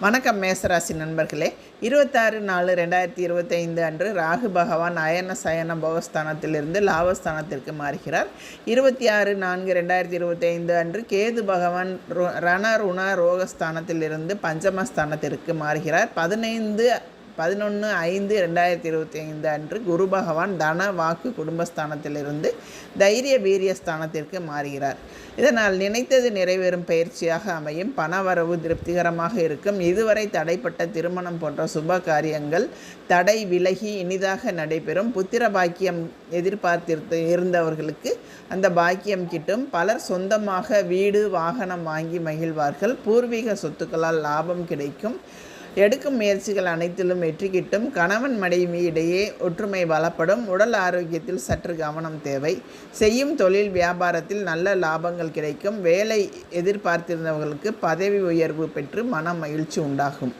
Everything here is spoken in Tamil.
வணக்கம் மேசராசி நண்பர்களே. இருபத்தாறு நாலு ரெண்டாயிரத்தி இருபத்தைந்து அன்று ராகு பகவான் அயன சயன போகஸ்தானத்திலிருந்து லாபஸ்தானத்திற்கு மாறுகிறார். இருபத்தி ஆறு நான்கு ரெண்டாயிரத்தி இருபத்தைந்து அன்று கேது பகவான் ரு- ரண ருண ரோகஸ்தானத்திலிருந்து பஞ்சமஸ்தானத்திற்கு மாறுகிறார். பதினைந்து பதினொன்று ஐந்து ரெண்டாயிரத்தி இருபத்தி ஐந்து அன்று குரு பகவான் தன வாக்கு குடும்பஸ்தானத்திலிருந்து தைரிய வீரிய ஸ்தானத்திற்கு மாறுகிறார். இதனால் நினைத்தது நிறைவேறும் பயிற்சியாக அமையும். பணவரவு திருப்திகரமாக இருக்கும். இதுவரை தடைப்பட்ட திருமணம் போன்ற சுப காரியங்கள் தடை விலகி இனிதாக நடைபெறும். புத்திர பாக்கியம் எதிர்பார்த்திருந்த இருந்தவர்களுக்கு அந்த பாக்கியம் கிட்டும். பலர் சொந்தமாக வீடு வாகனம் வாங்கி மகிழ்வார்கள். பூர்வீக சொத்துக்களால் லாபம் கிடைக்கும். எடுக்கும் முயற்சிகள் அனைத்திலும் வெற்றி கிட்டும் கணவன் மனைவி இடையே ஒற்றுமை பலப்படும் உடல் ஆரோக்கியத்தில் சற்று கவனம் தேவை. செய்யும் தொழில் வியாபாரத்தில் நல்ல லாபங்கள் கிடைக்கும். வேலை எதிர்பார்த்திருந்தவர்களுக்கு பதவி உயர்வு பெற்று மன மகிழ்ச்சி உண்டாகும்.